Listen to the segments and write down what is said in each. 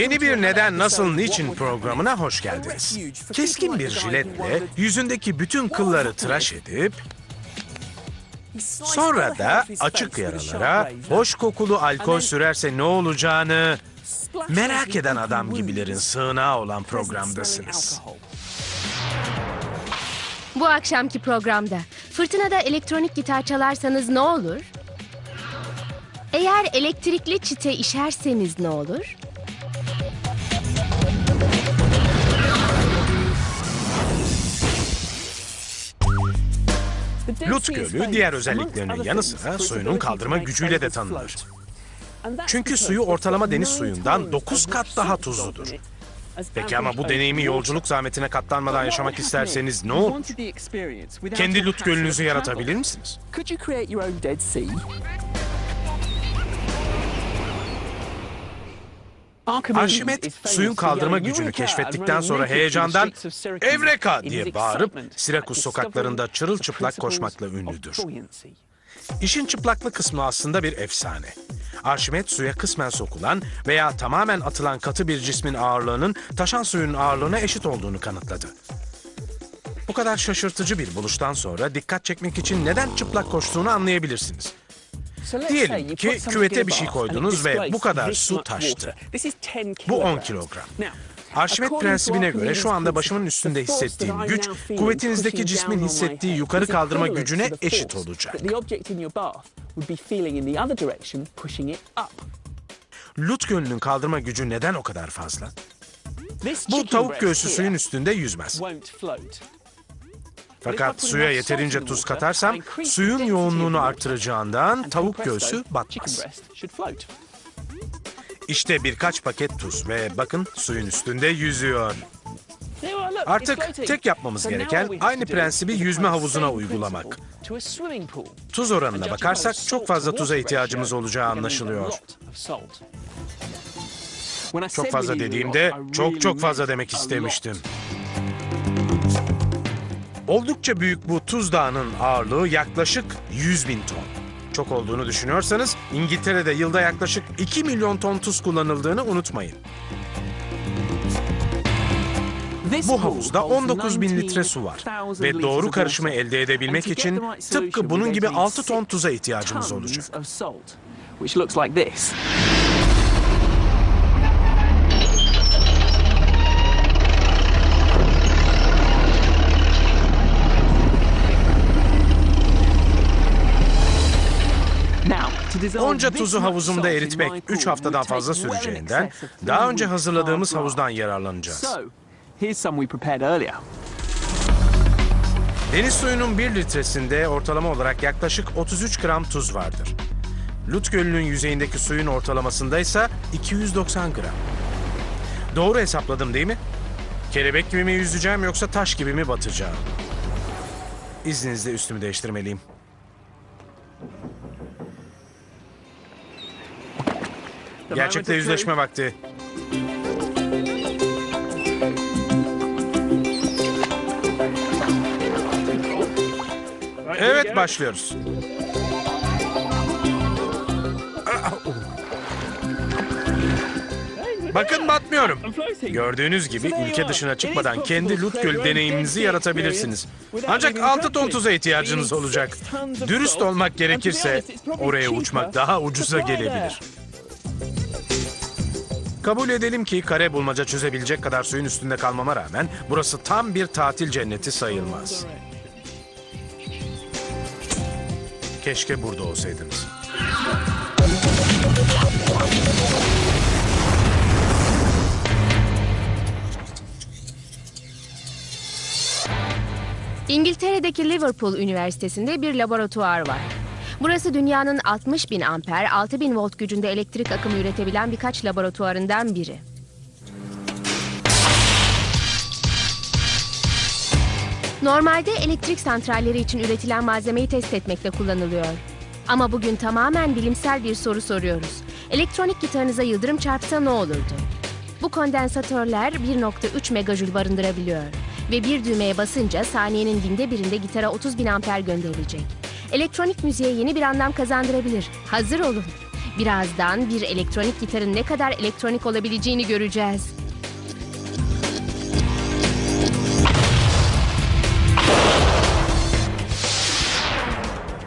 Yeni bir Neden Nasıl Niçin programına hoş geldiniz. Keskin bir jiletle yüzündeki bütün kılları tıraş edip sonra da açık yaralara hoş kokulu alkol sürerse ne olacağını merak eden adam gibilerin sığınağı olan programdasınız. Bu akşamki programda fırtınada elektronik gitar çalarsanız ne olur? Eğer elektrikli çite işerseniz ne olur? Lut Gölü diğer özelliklerinin yanı sıra suyunun kaldırma gücüyle de tanınır. Çünkü suyu ortalama deniz suyundan 9 kat daha tuzludur. Peki ama bu deneyimi yolculuk zahmetine katlanmadan yaşamak isterseniz ne olur? Kendi Lut Gölü'nüzü yaratabilir misiniz? Arşimet suyun kaldırma gücünü keşfettikten sonra heyecandan Evreka diye bağırıp Sirakus sokaklarında çırılçıplak koşmakla ünlüdür. İşin çıplaklı kısmı aslında bir efsane. Arşimet suya kısmen sokulan veya tamamen atılan katı bir cismin ağırlığının taşan suyun ağırlığına eşit olduğunu kanıtladı. Bu kadar şaşırtıcı bir buluştan sonra dikkat çekmek için neden çıplak koştuğunu anlayabilirsiniz. Diyelim ki küvete bir şey koydunuz ve bu kadar su taştı. Bu 10 kilogram. Arşimet prensibine göre şu anda başımın üstünde hissettiğim güç, kuvvetinizdeki cismin hissettiği yukarı kaldırma gücüne eşit olacak. Lut Gölü'nün kaldırma gücü neden o kadar fazla? Bu tavuk göğsü suyun üstünde yüzmez. Fakat suya yeterince tuz katarsam suyun yoğunluğunu artıracağından tavuk göğsü batmaz. İşte birkaç paket tuz ve bakın suyun üstünde yüzüyor. Artık tek yapmamız gereken aynı prensibi yüzme havuzuna uygulamak. Tuz oranına bakarsak çok fazla tuza ihtiyacımız olacağı anlaşılıyor. Çok fazla dediğimde çok çok fazla demek istemiştim. Oldukça büyük bu tuz dağının ağırlığı yaklaşık 100 bin ton. Çok olduğunu düşünüyorsanız İngiltere'de yılda yaklaşık 2 milyon ton tuz kullanıldığını unutmayın. Bu havuzda holds 19 bin litre su var 19,000 ve doğru karışımı elde edebilmek için tıpkı bunun gibi going to 6 need ton tuza ihtiyacımız olacak. Onca tuzu havuzumda eritmek pool 3 haftadan fazla süreceğinden daha önce hazırladığımız havuzdan yararlanacağız. Deniz suyunun 1 litresinde ortalama olarak yaklaşık 33 gram tuz vardır. Lut Gölü'nün yüzeyindeki suyun ortalamasında ise 290 gram. Doğru hesapladım değil mi? Kelebek gibi mi yüzeceğim yoksa taş gibi mi batacağım? İzninizle üstümü değiştirmeliyim. Gerçekle yüzleşme vakti. Evet başlıyoruz. Bakın batmıyorum. Gördüğünüz gibi ülke dışına çıkmadan kendi Lut Göl deneyiminizi yaratabilirsiniz. Ancak 6 ton tuza ihtiyacınız olacak. Dürüst olmak gerekirse oraya uçmak daha ucuza gelebilir. Kabul edelim ki kare bulmaca çözebilecek kadar suyun üstünde kalmama rağmen burası tam bir tatil cenneti sayılmaz. Keşke burada olsaydınız. İngiltere'deki Liverpool Üniversitesi'nde bir laboratuvar var. Burası dünyanın 60 bin amper, 6 bin volt gücünde elektrik akımı üretebilen birkaç laboratuvarından biri. Normalde elektrik santralleri için üretilen malzemeyi test etmekte kullanılıyor. Ama bugün tamamen bilimsel bir soru soruyoruz. Elektronik gitarınıza yıldırım çarpsa ne olurdu? Bu kondensatörler 1.3 megajül barındırabiliyor. Ve bir düğmeye basınca saniyenin binde birinde gitara 30 bin amper gönderilecek. Elektronik müziğe yeni bir anlam kazandırabilir. Hazır olun. Birazdan bir elektronik gitarın ne kadar elektronik olabileceğini göreceğiz.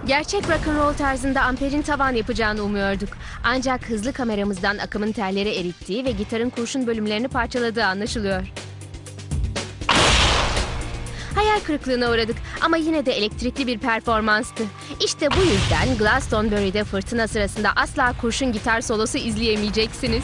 Gerçek rock'n'roll tarzında amperin tavan yapacağını umuyorduk. Ancak hızlı kameramızdan akımın telleri erittiği ve gitarın kurşun bölümlerini parçaladığı anlaşılıyor. Kırıklığına uğradık ama yine de elektrikli bir performanstı. İşte bu yüzden Glastonbury'de fırtına sırasında asla kurşun gitar solosu izleyemeyeceksiniz.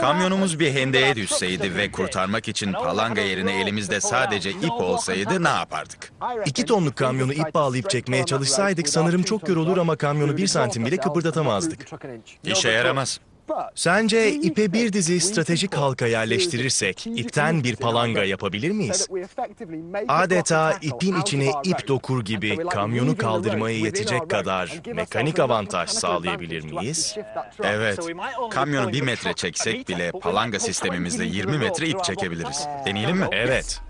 Kamyonumuz bir hendeye düşseydi ve kurtarmak için palanga yerine elimizde sadece ip olsaydı ne yapardık? İki tonluk kamyonu ip bağlayıp çekmeye çalışsaydık sanırım çok yorulur ama kamyonu bir santim bile kıpırdatamazdık. İşe yaramaz. Sence ipe bir dizi stratejik halka yerleştirirsek ipten bir palanga yapabilir miyiz? Adeta ipin içine ip dokur gibi kamyonu kaldırmaya yetecek kadar mekanik avantaj sağlayabilir miyiz? Evet. Kamyonu bir metre çeksek bile palanga sistemimizle 20 metre ip çekebiliriz. Deneyelim mi? Evet.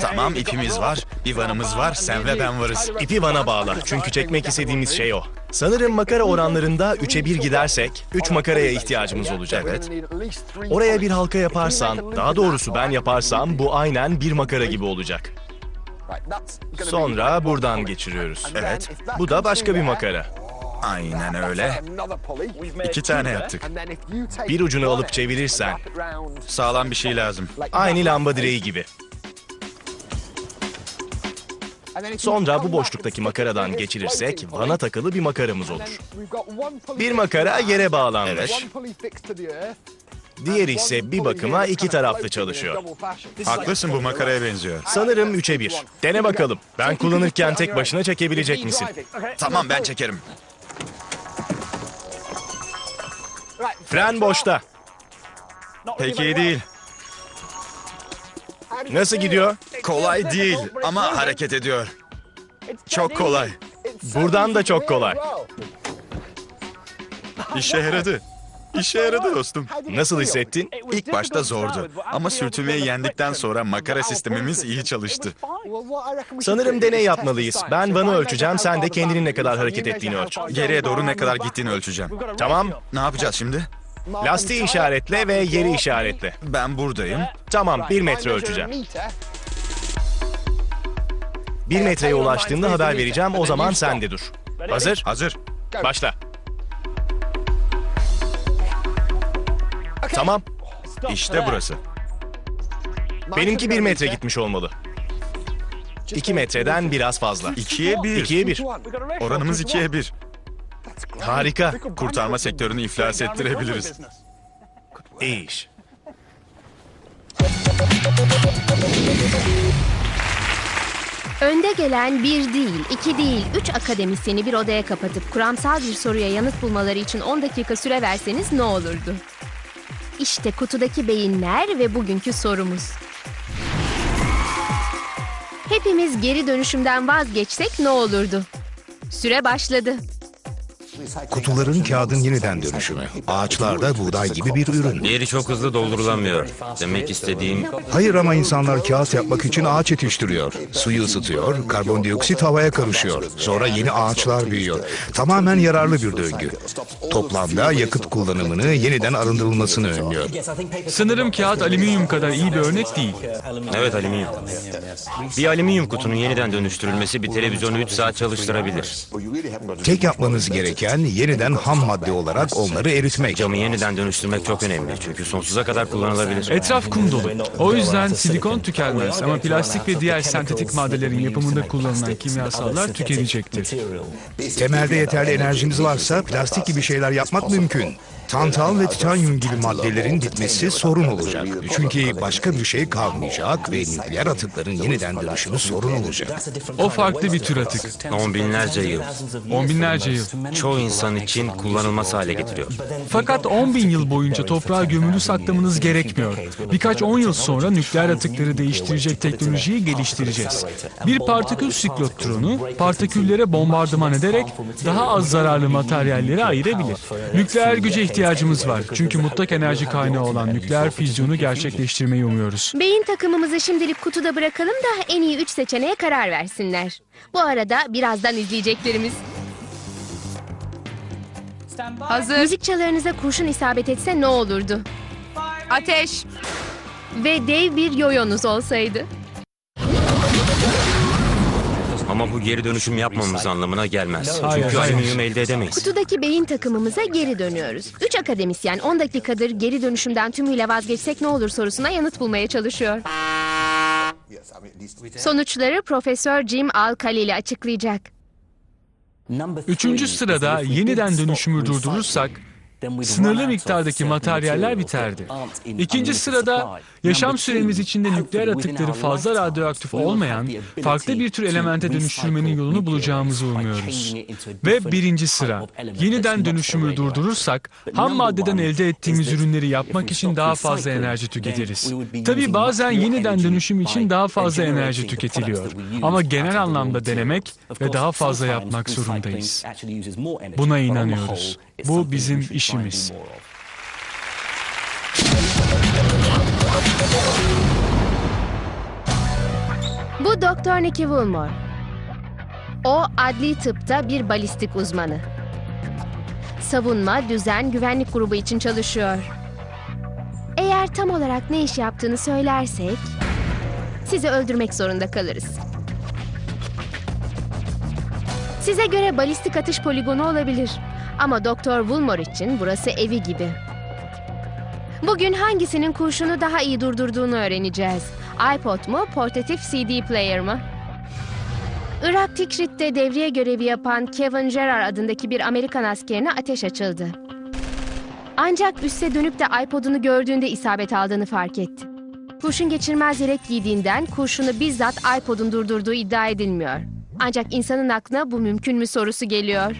Tamam ipimiz var, bir vanımız var, sen ve ben varız. İpi vana bağla çünkü çekmek istediğimiz şey o. Sanırım makara oranlarında 3'e 1 gidersek 3 makaraya ihtiyacımız olacak. Evet. Oraya bir halka yaparsan, daha doğrusu ben yaparsam bu aynen bir makara gibi olacak. Sonra buradan geçiriyoruz. Evet. Bu da başka bir makara. Aynen öyle. İki tane yaptık. Bir ucunu alıp çevirirsen Sağlam bir şey lazım. aynı lamba direği gibi. Sonra bu boşluktaki makaradan geçirirsek vana takılı bir makaramız olur. Bir makara yere bağlanmış. Diğeri ise bir bakıma iki taraflı çalışıyor. Haklısın bu makaraya benziyor. Sanırım 3'e 1. Dene bakalım. Ben kullanırken tek başına çekebilecek misin? Tamam ben çekerim. Fren boşta. Pek iyi değil. Nasıl gidiyor? Kolay değil ama hareket ediyor. Çok kolay. Buradan da çok kolay. İşe yaradı. İşe yaradı dostum. Nasıl hissettin? İlk başta zordu ama sürtünmeyi yendikten sonra makara sistemimiz iyi çalıştı. Sanırım deney yapmalıyız. Ben vanı ölçeceğim, sen de kendinin ne kadar hareket ettiğini ölç. Geriye doğru ne kadar gittiğini ölçeceğim. Tamam. Ne yapacağız şimdi? Lastiği işaretle ve yeri işaretle. Ben buradayım. Tamam, bir metre ölçeceğim. Bir metreye ulaştığımda haber vereceğim, o zaman sen de dur. Hazır? Hazır. Başla. Tamam, İşte burası. benimki bir metre gitmiş olmalı. İki metreden biraz fazla. İkiye bir. İkiye bir. Oranımız ikiye bir. Harika. Kurtarma sektörünü iflas ettirebiliriz. İyi iş. Önde gelen bir değil, iki değil, üç akademisyeni bir odaya kapatıp kuramsal bir soruya yanıt bulmaları için 10 dakika süre verseniz ne olurdu? İşte kutudaki beyinler ve bugünkü sorumuz. Hepimiz geri dönüşümden vazgeçsek ne olurdu? Süre başladı. Kutuların kağıdın yeniden dönüşümü. Ağaçlarda buğday gibi bir ürün. Diğeri çok hızlı doldurulamıyor. Demek istediğim Hayır ama insanlar kağıt yapmak için ağaç yetiştiriyor. Suyu ısıtıyor, karbondioksit havaya karışıyor. Sonra yeni ağaçlar büyüyor. Tamamen yararlı bir döngü. Toplamda yakıt kullanımını yeniden arındırılmasını önlüyor. Sanırım kağıt alüminyum kadar iyi bir örnek değil. evet alüminyum. Bir alüminyum kutunun yeniden dönüştürülmesi bir televizyonu 3 saat çalıştırabilir. Tek yapmanız gereken yeniden ham madde olarak onları eritmek. Camı yeniden dönüştürmek çok önemli çünkü sonsuza kadar kullanılabilir. Etraf kum dolu. O yüzden silikon tükenmez ama plastik ve diğer sentetik maddelerin yapımında kullanılan kimyasallar tükenecektir. Temelde yeterli enerjiniz varsa plastik gibi şeyler yapmak mümkün. Tantal ve titanyum gibi maddelerin bitmesi sorun olacak. Çünkü başka bir şey kalmayacak ve nükleer atıkların yeniden dönüşümü sorun olacak. O farklı bir tür atık. On binlerce yıl. On binlerce yıl. Çoğu insan için kullanılmaz hale getiriyor. Fakat 10 bin yıl boyunca toprağa gömülü saklamanız gerekmiyor. Birkaç 10 yıl sonra nükleer atıkları değiştirecek teknolojiyi geliştireceğiz. Bir partikül siklotronu partiküllere bombardıman ederek daha az zararlı materyalleri ayırabilir. Nükleer güce ihtiyacımız ihtiyacımız var. Çünkü mutlak enerji kaynağı olan nükleer füzyonu gerçekleştirmeyi umuyoruz. Beyin takımımızı şimdilik kutuda bırakalım da en iyi üç seçeneğe karar versinler. Bu arada birazdan izleyeceklerimiz. Hazır. Müzik çalarınıza kurşun isabet etse ne olurdu? Ateş. Ve dev bir yoyonuz olsaydı. Ama bu geri dönüşüm yapmamız anlamına gelmez. Hayır, Çünkü alüminyum elde edemeyiz. Kutudaki beyin takımımıza geri dönüyoruz. Üç akademisyen 10 dakikadır geri dönüşümden tümüyle vazgeçsek ne olur sorusuna yanıt bulmaya çalışıyor. Sonuçları Profesör Jim Al-Khalili açıklayacak. Üçüncü sırada yeniden dönüşümü durdurursak sınırlı miktardaki materyaller biterdi. İkinci sırada yaşam süremiz içinde nükleer atıkları fazla radyoaktif olmayan farklı bir tür elemente dönüştürmenin yolunu bulacağımızı umuyoruz. Ve birinci sıra yeniden dönüşümü durdurursak ham maddeden elde ettiğimiz ürünleri yapmak için daha fazla enerji tüketiriz. Tabii bazen yeniden dönüşüm için daha fazla enerji tüketiliyor. Ama genel anlamda denemek ve daha fazla yapmak zorundayız. Buna inanıyoruz. Bu bizim işimiz. Bu Doktor Nicky Wilmore. O adli tıpta bir balistik uzmanı. Savunma, düzen, güvenlik grubu için çalışıyor. Eğer tam olarak ne iş yaptığını söylersek sizi öldürmek zorunda kalırız. Size göre balistik atış poligonu olabilir ama Doktor Wilmore için burası evi gibi. Bugün hangisinin kurşunu daha iyi durdurduğunu öğreneceğiz. iPod mu, portatif CD player mı? Irak Tikrit'te devriye görevi yapan Kevin Gerard adındaki bir Amerikan askerine ateş açıldı. Ancak üste dönüp de iPod'unu gördüğünde isabet aldığını fark etti. Kurşun geçirmez yelek giydiğinden kurşunu bizzat iPod'un durdurduğu iddia edilmiyor. Ancak insanın aklına bu mümkün mü sorusu geliyor.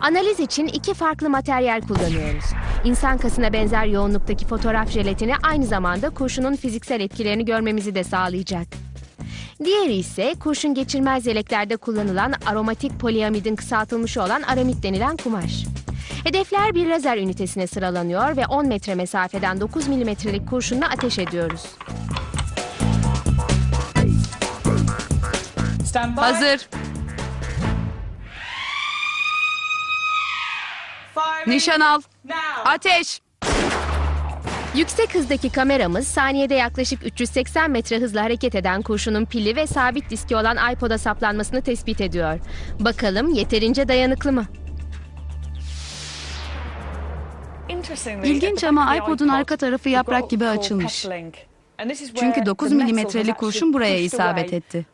Analiz için iki farklı materyal kullanıyoruz. İnsan kasına benzer yoğunluktaki fotoğraf jelatini aynı zamanda kurşunun fiziksel etkilerini görmemizi de sağlayacak. Diğeri ise kurşun geçirmez yeleklerde kullanılan aromatik poliamidin kısaltılmış olan aramid denilen kumaş. Hedefler bir lazer ünitesine sıralanıyor ve 10 metre mesafeden 9 milimetrelik kurşunla ateş ediyoruz. Hazır. Nişan al. Ateş. Yüksek hızdaki kameramız saniyede yaklaşık 380 metre hızla hareket eden kurşunun pili ve sabit diski olan iPod'a saplanmasını tespit ediyor. Bakalım yeterince dayanıklı mı? İlginç ama iPod'un arka tarafı yaprak gibi açılmış. Çünkü 9 milimetrelik kurşun buraya isabet etti.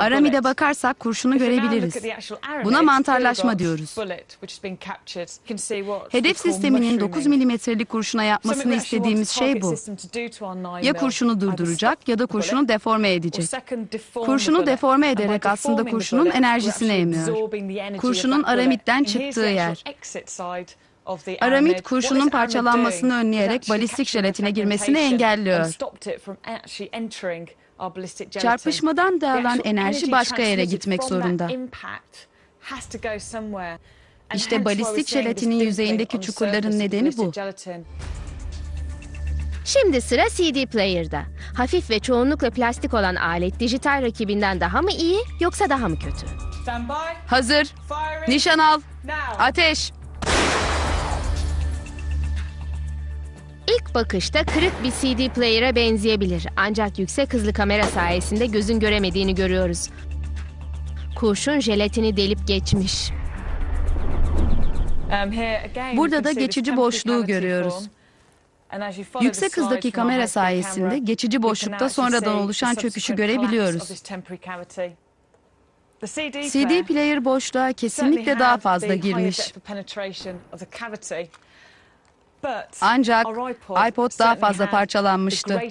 Aramide bakarsak kurşunu görebiliriz. Buna mantarlaşma diyoruz. Hedef sisteminin 9 milimetrelik kurşuna yapmasını istediğimiz şey bu. Ya kurşunu durduracak ya da kurşunu deforme edecek. Kurşunu deforme ederek aslında kurşunun enerjisini emiyor. Kurşunun aramitten çıktığı yer. Aramid kurşunun parçalanmasını önleyerek balistik jelatine girmesini engelliyor. Çarpışmadan dağılan enerji başka yere gitmek zorunda. İşte balistik jelatinin yüzeyindeki çukurların nedeni bu. Şimdi sıra CD player'da. Hafif ve çoğunlukla plastik olan alet dijital rakibinden daha mı iyi yoksa daha mı kötü? Hazır. Nişan al. Ateş. İlk bakışta kırık bir CD player'a benzeyebilir. Ancak yüksek hızlı kamera sayesinde gözün göremediğini görüyoruz. Kurşun jelatini delip geçmiş. Burada da geçici boşluğu görüyoruz. Yüksek hızdaki kamera sayesinde geçici boşlukta sonradan oluşan çöküşü görebiliyoruz. CD player boşluğa kesinlikle daha fazla girmiş. Ancak iPod daha fazla parçalanmıştı.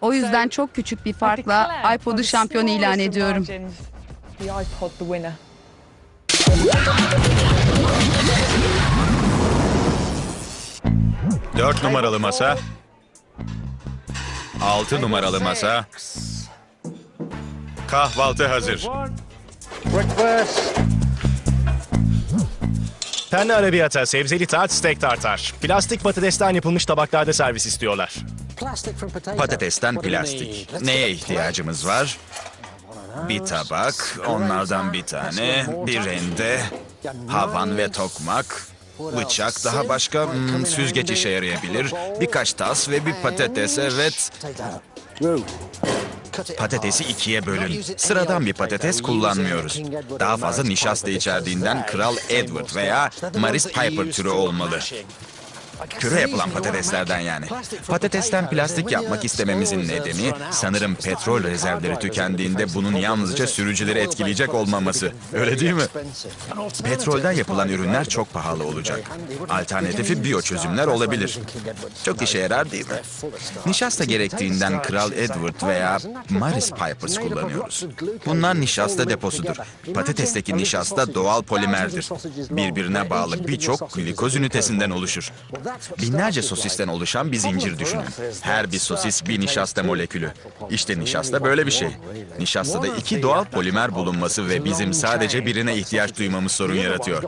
O yüzden çok küçük bir farkla iPod'u şampiyon ilan ediyorum. Dört numaralı masa. Altı numaralı masa. Kahvaltı hazır. Penne arabiyata, sebzeli tart, steak tartar. Plastik patatesten yapılmış tabaklarda servis istiyorlar. Patatesten plastik. Neye ihtiyacımız var? Bir tabak, onlardan bir tane, bir rende, havan ve tokmak, bıçak, daha başka hmm, süzgeç işe yarayabilir, birkaç tas ve bir patates, evet. Patatesi ikiye bölün. Sıradan bir patates kullanmıyoruz. Daha fazla nişasta içerdiğinden Kral Edward veya Maris Piper türü olmalı. Püre yapılan patateslerden yani. Patatesten plastik yapmak istememizin nedeni sanırım petrol rezervleri tükendiğinde bunun yalnızca sürücüleri etkileyecek olmaması. Öyle değil mi? Petrolden yapılan ürünler çok pahalı olacak. Alternatifi biyo çözümler olabilir. Çok işe yarar değil mi? Nişasta gerektiğinden Kral Edward veya Maris Pipers kullanıyoruz. Bunlar nişasta deposudur. Patatesteki nişasta doğal polimerdir. Birbirine bağlı birçok glikoz ünitesinden oluşur. Binlerce sosisten oluşan bir zincir düşünün. Her bir sosis bir nişasta molekülü. İşte nişasta böyle bir şey. Nişastada iki doğal polimer bulunması ve bizim sadece birine ihtiyaç duymamız sorun yaratıyor.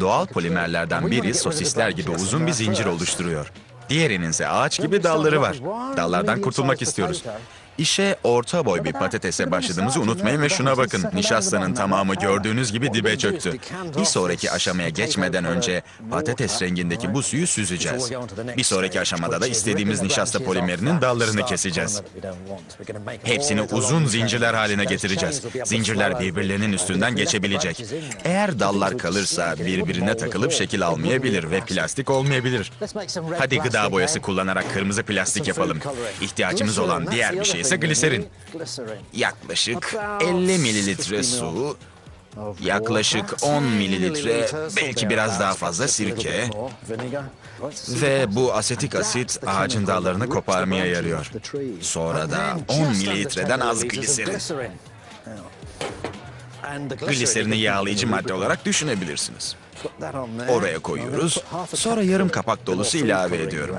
Doğal polimerlerden biri sosisler gibi uzun bir zincir oluşturuyor. Diğerinin ise ağaç gibi dalları var. Dallardan kurtulmak istiyoruz. İşe orta boy bir patatese başladığımızı unutmayın ve şuna bakın. Nişastanın tamamı gördüğünüz gibi dibe çöktü. Bir sonraki aşamaya geçmeden önce patates rengindeki bu suyu süzeceğiz. Bir sonraki aşamada da istediğimiz nişasta polimerinin dallarını keseceğiz. Hepsini uzun zincirler haline getireceğiz. Zincirler birbirlerinin üstünden geçebilecek. Eğer dallar kalırsa birbirine takılıp şekil almayabilir ve plastik olmayabilir. Hadi gıda boyası kullanarak kırmızı plastik yapalım. İhtiyacımız olan diğer bir şey ise gliserin. Yaklaşık 50 mililitre su, yaklaşık 10 mililitre, belki biraz daha fazla sirke ve bu asetik asit ağacın dallarını koparmaya yarıyor. Sonra da 10 mililitreden az gliserin. Gliserini yağlayıcı madde olarak düşünebilirsiniz. Oraya koyuyoruz. Sonra yarım kapak dolusu ilave ediyorum.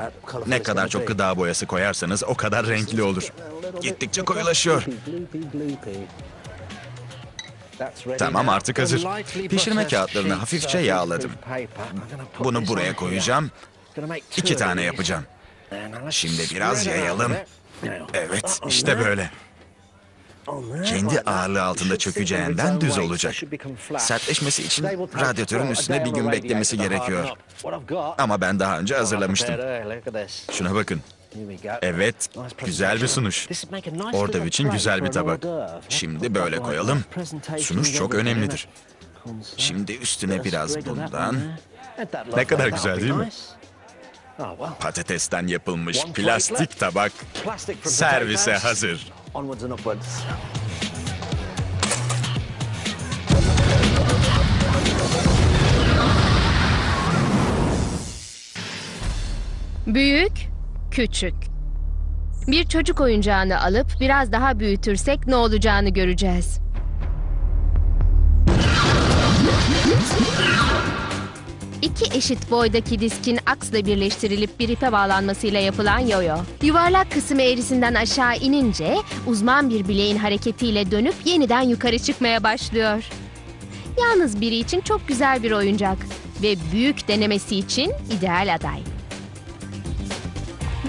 Ne kadar çok gıda boyası koyarsanız o kadar renkli olur. Gittikçe koyulaşıyor. Tamam artık hazır. Pişirme kağıtlarını hafifçe yağladım. Bunu buraya koyacağım. İki tane yapacağım. Şimdi biraz yayalım. Evet, işte böyle. Kendi ağırlığı altında çökeceğinden düz olacak. Sertleşmesi için radyatörün üstüne bir gün beklemesi gerekiyor. Ama ben daha önce hazırlamıştım. Şuna bakın. Evet, güzel bir sunuş. Orada için güzel bir tabak. Şimdi böyle koyalım. Sunuş çok önemlidir. Şimdi üstüne biraz bundan. Ne kadar güzel değil mi? Patatesten yapılmış plastik tabak servise hazır. Büyük, küçük. Bir çocuk oyuncağını alıp biraz daha büyütürsek ne olacağını göreceğiz. İki eşit boydaki diskin aksla birleştirilip bir ipe bağlanmasıyla yapılan yoyo. Yuvarlak kısmı eğrisinden aşağı inince uzman bir bileğin hareketiyle dönüp yeniden yukarı çıkmaya başlıyor. Yalnız biri için çok güzel bir oyuncak ve büyük denemesi için ideal aday.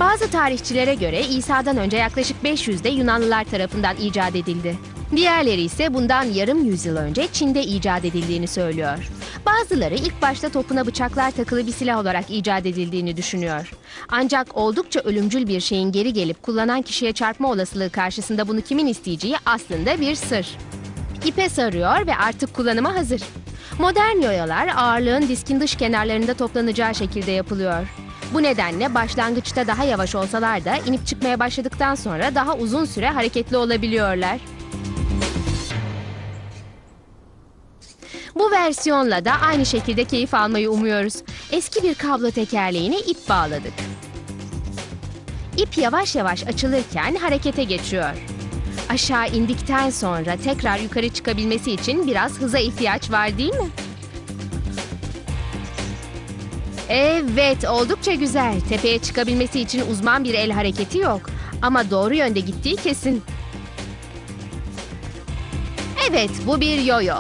Bazı tarihçilere göre İsa'dan önce yaklaşık 500'de Yunanlılar tarafından icat edildi. Diğerleri ise bundan yarım yüzyıl önce Çin'de icat edildiğini söylüyor. Bazıları ilk başta topuna bıçaklar takılı bir silah olarak icat edildiğini düşünüyor. Ancak oldukça ölümcül bir şeyin geri gelip kullanan kişiye çarpma olasılığı karşısında bunu kimin isteyeceği aslında bir sır. İpe sarıyor ve artık kullanıma hazır. Modern yoyalar ağırlığın diskin dış kenarlarında toplanacağı şekilde yapılıyor. Bu nedenle başlangıçta daha yavaş olsalar da inip çıkmaya başladıktan sonra daha uzun süre hareketli olabiliyorlar. Bu versiyonla da aynı şekilde keyif almayı umuyoruz. Eski bir kablo tekerleğine ip bağladık. İp yavaş yavaş açılırken harekete geçiyor. Aşağı indikten sonra tekrar yukarı çıkabilmesi için biraz hıza ihtiyaç var değil mi? Evet, oldukça güzel. Tepeye çıkabilmesi için uzman bir el hareketi yok. Ama doğru yönde gittiği kesin. Evet, bu bir yoyo.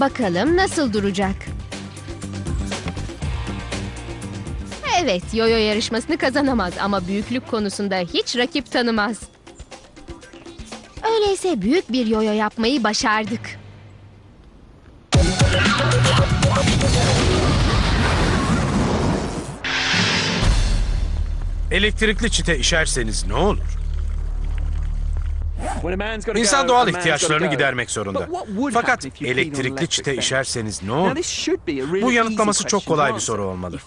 Bakalım nasıl duracak? Evet, yoyo yarışmasını kazanamaz ama büyüklük konusunda hiç rakip tanımaz. Öyleyse büyük bir yoyo yapmayı başardık. Elektrikli çite işerseniz ne olur? İnsan doğal ihtiyaçlarını gidermek zorunda. Fakat elektrikli çite işerseniz ne olur? Bu yanıtlaması çok kolay bir soru olmalı.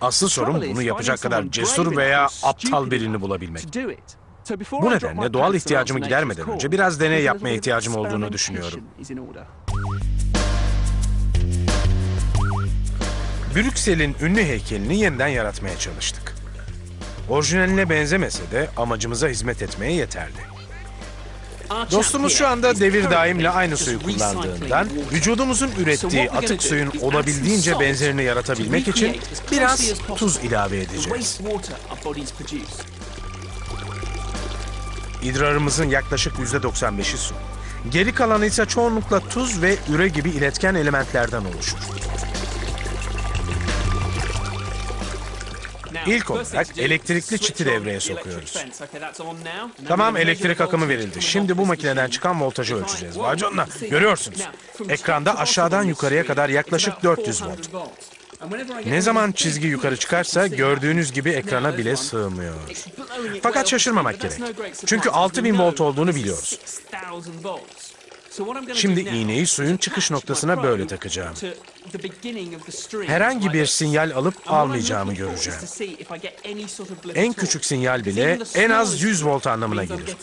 Asıl sorun bunu yapacak kadar cesur veya aptal birini bulabilmek. Bu nedenle doğal ihtiyacımı gidermeden önce biraz deney yapmaya ihtiyacım olduğunu düşünüyorum. Brüksel'in ünlü heykelini yeniden yaratmaya çalıştık. Orijinaline benzemese de amacımıza hizmet etmeye yeterli. Dostumuz şu anda devir daimle aynı suyu kullandığından vücudumuzun ürettiği atık suyun olabildiğince benzerini yaratabilmek için biraz tuz ilave edeceğiz. İdrarımızın yaklaşık %95'i su. Geri kalanı ise çoğunlukla tuz ve üre gibi iletken elementlerden oluşur. İlk olarak elektrikli çiti devreye sokuyoruz. Tamam elektrik akımı verildi. Şimdi bu makineden çıkan voltajı ölçeceğiz. Vay canına. Görüyorsunuz. Ekranda aşağıdan yukarıya kadar yaklaşık 400 volt. Ne zaman çizgi yukarı çıkarsa gördüğünüz gibi ekrana bile sığmıyor. Fakat şaşırmamak gerek. Çünkü 6000 volt olduğunu biliyoruz. Şimdi iğneyi suyun çıkış noktasına böyle takacağım. Herhangi bir sinyal alıp almayacağımı göreceğim. En küçük sinyal bile en az 100 volt anlamına gelir.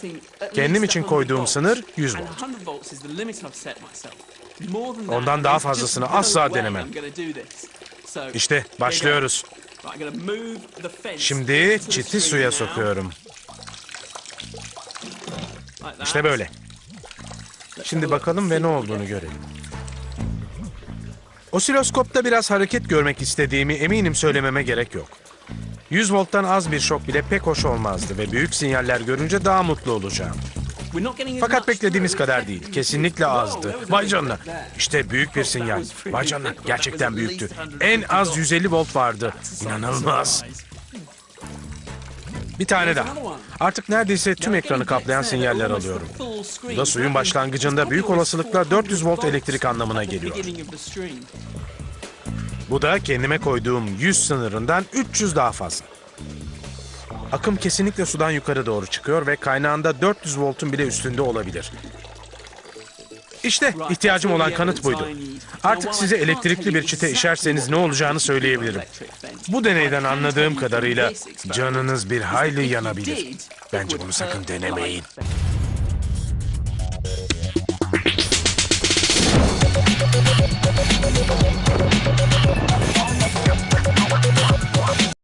Kendim için koyduğum sınır 100 volt. Ondan daha fazlasını asla denemem. İşte başlıyoruz. Şimdi çiti suya sokuyorum. İşte böyle. Şimdi bakalım ve ne olduğunu görelim. Osiloskopta biraz hareket görmek istediğimi eminim söylememe gerek yok. 100 volttan az bir şok bile pek hoş olmazdı ve büyük sinyaller görünce daha mutlu olacağım. Fakat beklediğimiz kadar değil. Kesinlikle azdı. Vay canına. İşte büyük bir sinyal. Vay canına. Gerçekten büyüktü. En az 150 volt vardı. İnanılmaz. Bir tane daha. Artık neredeyse tüm ekranı kaplayan sinyaller alıyorum. Bu da suyun başlangıcında büyük olasılıkla 400 volt elektrik anlamına geliyor. Bu da kendime koyduğum 100 sınırından 300 daha fazla. Akım kesinlikle sudan yukarı doğru çıkıyor ve kaynağında 400 voltun bile üstünde olabilir. İşte ihtiyacım olan kanıt buydu. Artık size elektrikli bir çite işerseniz ne olacağını söyleyebilirim. Bu deneyden anladığım kadarıyla canınız bir hayli yanabilir. Bence bunu sakın denemeyin.